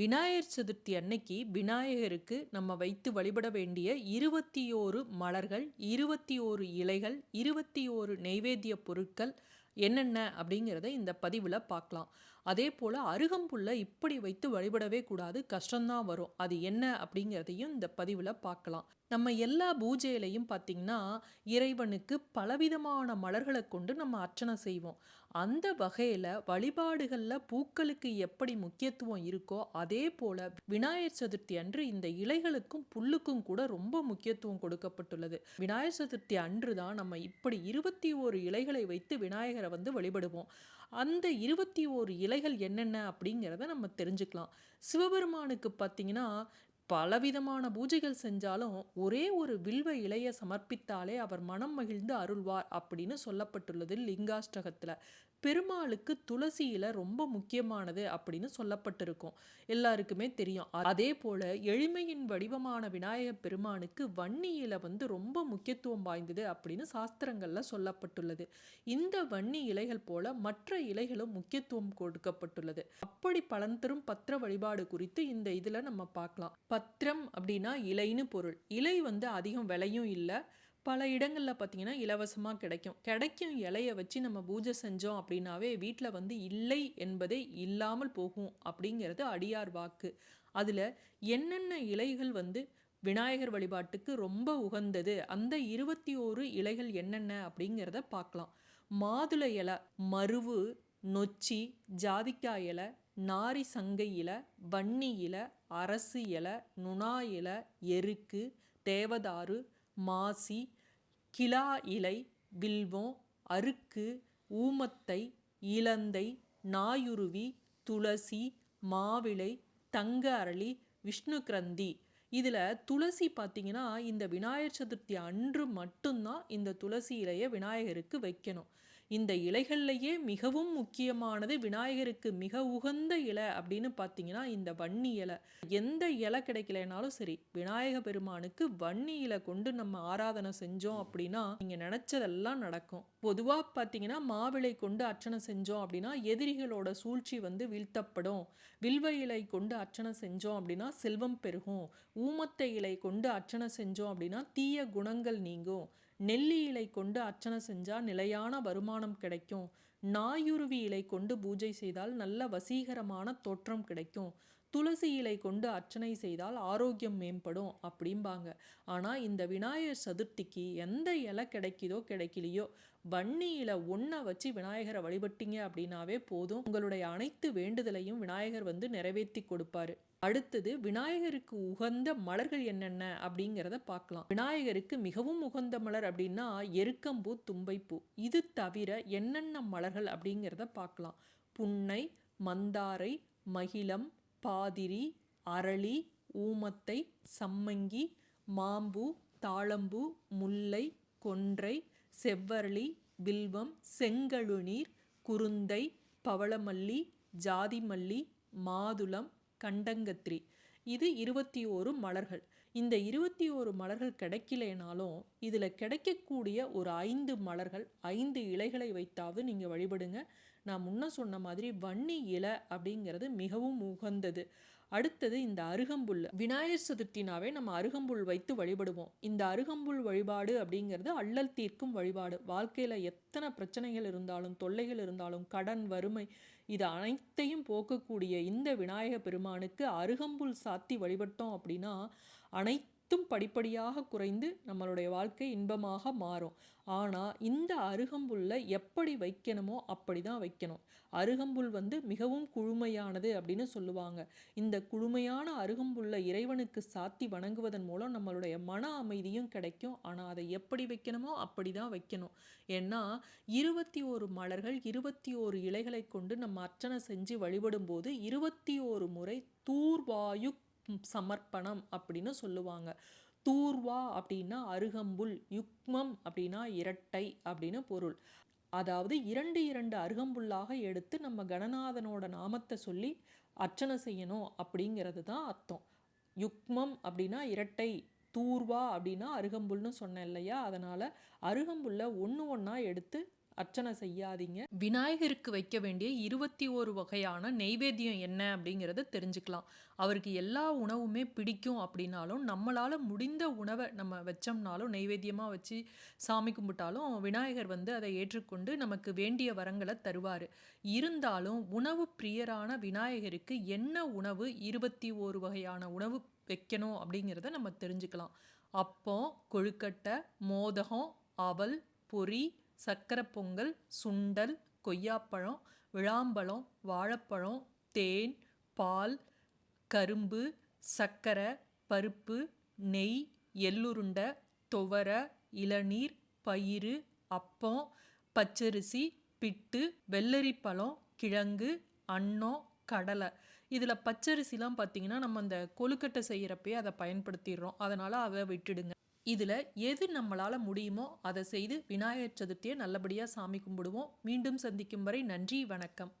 விநாயகர் சதுர்த்தி அன்னைக்கு விநாயகருக்கு நம்ம வைத்து வழிபட வேண்டிய இருபத்தி ஓரு மலர்கள் இருபத்தி ஓரு இலைகள் இருபத்தி ஓரு நெய்வேத்திய பொருட்கள் என்னென்ன அப்படிங்கிறத இந்த பதிவில் பார்க்கலாம். அதே போல் அருகம்புல்லை இப்படி வைத்து வழிபடவே கூடாது கஷ்டம்தான் வரும். அது என்ன அப்படிங்கிறதையும் இந்த பதிவில் பார்க்கலாம். நம்ம எல்லா பூஜையிலையும் பார்த்திங்கன்னா இறைவனுக்கு பலவிதமான மலர்களை கொண்டு நம்ம அர்ச்சனை செய்வோம். அந்த வகையில் வழிபாடுகளில் பூக்களுக்கு எப்படி முக்கியத்துவம் இருக்கோ அதே போல் விநாயகர் சதுர்த்தி அன்று இந்த இலைகளுக்கும் புல்லுக்கும் கூட ரொம்ப முக்கியத்துவம் கொடுக்கப்பட்டுள்ளது. விநாயகர் சதுர்த்தி அன்று தான் நம்ம இப்படி இருபத்தி ஓரு இலைகளை வைத்து விநாயகரை வந்து வழிபடுவோம். அந்த இருபத்தி ஓரு இலைகள் என்னென்ன அப்படிங்கிறத நம்ம தெரிஞ்சுக்கலாம். சிவபெருமானுக்கு பார்த்தீங்கன்னா பலவிதமான பூஜைகள் செஞ்சாலும் ஒரே ஒரு வில்வ இலையை சமர்ப்பித்தாலே அவர் மனம் மகிழ்ந்து அருள்வார் அப்படின்னு சொல்லப்பட்டுள்ளது லிங்காஷ்டகத்தில். பெருமாளுக்கு துளசியில் ரொம்ப முக்கியமானது அப்படின்னு சொல்லப்பட்டிருக்கும். எல்லாருக்குமே தெரியும். அதே போல எளிமையின் வடிவமான விநாயக பெருமானுக்கு வன்னியில் வந்து ரொம்ப முக்கியத்துவம் வாய்ந்தது அப்படின்னு சாஸ்திரங்கள்ல சொல்லப்பட்டுள்ளது. இந்த வன்னி இலைகள் போல மற்ற இலைகளும் முக்கியத்துவம் கொடுக்கப்பட்டுள்ளது. அப்படி பலன் தரும் பத்திர வழிபாடு குறித்து இந்த இதுல நம்ம பார்க்கலாம். பத்திரம் அப்படின்னா இலைன்னு பொருள். இலை வந்து அதிகம் விலையும் இல்லை. பல இடங்களில் பார்த்திங்கன்னா இலவசமாக கிடைக்கும். கிடைக்கும் இலையை வச்சு நம்ம பூஜை செஞ்சோம் அப்படின்னாவே வீட்டில் வந்து இல்லை என்பதே இல்லாமல் போகும் அப்படிங்கிறது அடியார் வாக்கு. அதில் என்னென்ன இலைகள் வந்து விநாயகர் வழிபாட்டுக்கு ரொம்ப உகந்தது அந்த இருபத்தி ஓரு இலைகள் என்னென்ன அப்படிங்கிறத பார்க்கலாம். மாதுளை இலை மருவு நொச்சி ஜாதிக்காய் இலை நாரி சங்கை இலை வன்னி இலை அரசு இலை நுணா இலை எருக்கு தேவதாறு மாசி கிலா இலை வில்வம் அருக்கு ஊமத்தை இலந்தை நாயுருவி துளசி மாவிளை தங்க அரளி விஷ்ணு கிரந்தி. இதில் துளசி பார்த்தீங்கன்னா இந்த விநாயகர் சதுர்த்தி அன்று மட்டும்தான் இந்த துளசி இலையை விநாயகருக்கு வைக்கணும். இந்த இலைகள்லையே மிகவும் முக்கியமானது விநாயகருக்கு மிக உகந்த இலை அப்படின்னு பார்த்தீங்கன்னா இந்த வன்னி இலை. எந்த இலை கிடைக்கலனாலும் சரி விநாயக பெருமானுக்கு வன்னி இலை கொண்டு நம்ம ஆராதனை செஞ்சோம் அப்படின்னா நீங்கள் நினச்சதெல்லாம் நடக்கும். பொதுவாக பார்த்தீங்கன்னா மாவிளை கொண்டு அர்ச்சனை செஞ்சோம் அப்படின்னா எதிரிகளோட சூழ்ச்சி வந்து வீழ்த்தப்படும். வில்வ இலை கொண்டு அர்ச்சனை செஞ்சோம் அப்படின்னா செல்வம் பெருகும். ஊமத்தை இலை கொண்டு அர்ச்சனை செஞ்சோம் அப்படின்னா தீய குணங்கள் நீங்கும். நெல்லி இலை கொண்டு அர்ச்சனை செஞ்சால் நிலையான வருமானம் கிடைக்கும். நாயுருவி இலை கொண்டு பூஜை செய்தால் நல்ல வசீகரமான தோற்றம் கிடைக்கும். துளசி இலை கொண்டு அர்ச்சனை செய்தால் ஆரோக்கியம் மேம்படும் அப்படிம்பாங்க. ஆனால் இந்த விநாயகர் சதுர்த்திக்கு எந்த இலை கிடைக்குதோ கிடைக்கலையோ வன்னியில் ஒன்றை வச்சு விநாயகரை வழிபட்டீங்க அப்படின்னாவே போதும். உங்களுடைய அனைத்து வேண்டுதலையும் விநாயகர் வந்து நிறைவேற்றி கொடுப்பாரு. அடுத்தது விநாயகருக்கு உகந்த மலர்கள் என்னென்ன அப்படிங்கிறத பார்க்கலாம். விநாயகருக்கு மிகவும் உகந்த மலர் அப்படின்னா எருக்கம்பூ தும்பைப்பூ. இது தவிர என்னென்ன மலர்கள் அப்படிங்கிறத பார்க்கலாம். புன்னை மந்தாரை மகிழம் பாதிரி அரளி ஊமத்தை சம்மங்கி மாம்பூ தாழம்பூ முல்லை கொன்றை செவ்வரளி வில்வம் செங்கழுநீர் குருந்தை பவளமல்லி ஜாதிமல்லி மாதுளம் கண்டங்கத்திரி. இது இருபத்தி ஓரு மலர்கள். இந்த இருபத்தி ஓரு மலர்கள் கிடைக்கலேனாலும் இதில் கிடைக்கக்கூடிய ஒரு ஐந்து மலர்கள் ஐந்து இலைகளை வைத்தாவது நீங்கள் வழிபடுங்க. நான் முன்ன சொன்ன மாதிரி வன்னி இலை அப்படிங்கிறது மிகவும் உகந்தது. அடுத்தது இந்த அருகம்புல். விநாயகர் சதுர்த்தினாவே நம்ம அருகம்புல் வைத்து வழிபடுவோம். இந்த அருகம்புல் வழிபாடு அப்படிங்கிறது அள்ளல் தீர்க்கும் வழிபாடு. வாழ்க்கையில் எத்தனை பிரச்சனைகள் இருந்தாலும் தொல்லைகள் இருந்தாலும் கடன் வறுமை இது அனைத்தையும் போக்கக்கூடிய இந்த விநாயக பெருமானுக்கு அருகம்புல் சாத்தி வழிபட்டோம் அப்படின்னா அனைத்து அனைத்தும் படிப்படியாக குறைந்து நம்மளுடைய வாழ்க்கை இன்பமாக மாறும். ஆனால் இந்த அருகம்புல்லை எப்படி வைக்கணுமோ அப்படி தான் வைக்கணும். அருகம்புல் வந்து மிகவும் குழுமையானது அப்படின்னு சொல்லுவாங்க. இந்த குழுமையான அருகம்புல்லை இறைவனுக்கு சாத்தி வணங்குவதன் மூலம் நம்மளுடைய மன அமைதியும் கிடைக்கும். ஆனால் அதை எப்படி வைக்கணுமோ அப்படி தான் வைக்கணும். ஏன்னா இருபத்தி ஓரு மலர்கள் இருபத்தி ஓரு இலைகளை கொண்டு நம்ம அர்ச்சனை செஞ்சு வழிபடும் போது இருபத்தி ஓரு முறை தூர்வாயு சமர்ப்பணம் அப்படின்னு சொல்லுவாங்க. தூர்வா அப்படின்னா அருகம்புல் யுக்மம் அப்படின்னா இரட்டை அப்படின்னு பொருள். அதாவது இரண்டு இரண்டு அருகம்புல்லாக எடுத்து நம்ம கணநாதனோட நாமத்தை சொல்லி அர்ச்சனை செய்யணும் அப்படிங்கிறது தான் அர்த்தம். யுக்மம் அப்படின்னா இரட்டை தூர்வா அப்படின்னா அருகம்புல்னு சொன்னேன் இல்லையா? அதனால் அருகம்புல்லை ஒன்று ஒன்றா எடுத்து அர்ச்சனை செய்யாதீங்க. விநாயகருக்கு வைக்க வேண்டிய இருபத்தி ஒரு வகையான நெய்வேத்தியம் என்ன அப்படிங்கிறத தெரிஞ்சுக்கலாம். அவருக்கு எல்லா உணவுமே பிடிக்கும் அப்படின்னாலும் நம்மளால் முடிந்த உணவை நம்ம வச்சோம்னாலும் நெய்வேத்தியமாக வச்சு சாமி கும்பிட்டாலும் விநாயகர் வந்து அதை ஏற்றுக்கொண்டு நமக்கு வேண்டிய வரங்களை தருவார். இருந்தாலும் உணவு பிரியரான விநாயகருக்கு என்ன உணவு இருபத்தி ஒரு வகையான உணவு வைக்கணும் அப்படிங்கிறத நம்ம தெரிஞ்சுக்கலாம். அப்பம் கொழுக்கட்டை மோதகம் அவல் பொறி சக்கரை பொங்கல் சுண்டல் கொய்யாப்பழம் விளாம்பழம் வாழைப்பழம் தேன் பால் கரும்பு சர்க்கரை பருப்பு நெய் எள்ளுருண்டை துவர இளநீர் பயிறு அப்பம் பச்சரிசி பிட்டு வெள்ளரி பழம் கிழங்கு அன்னம் கடலை. இதில் பச்சரிசிலாம் பார்த்திங்கன்னா நம்ம அந்த கொழுக்கட்டை செய்கிறப்பே அதை பயன்படுத்திடுறோம். அதனால் அதை விட்டுடுங்க. இதில் எது நம்மளால் முடியுமோ அதை செய்து விநாயகர் சதுர்த்தியை நல்லபடியாக சாமி கும்பிடுவோம். மீண்டும் சந்திக்கும் வரை நன்றி வணக்கம்.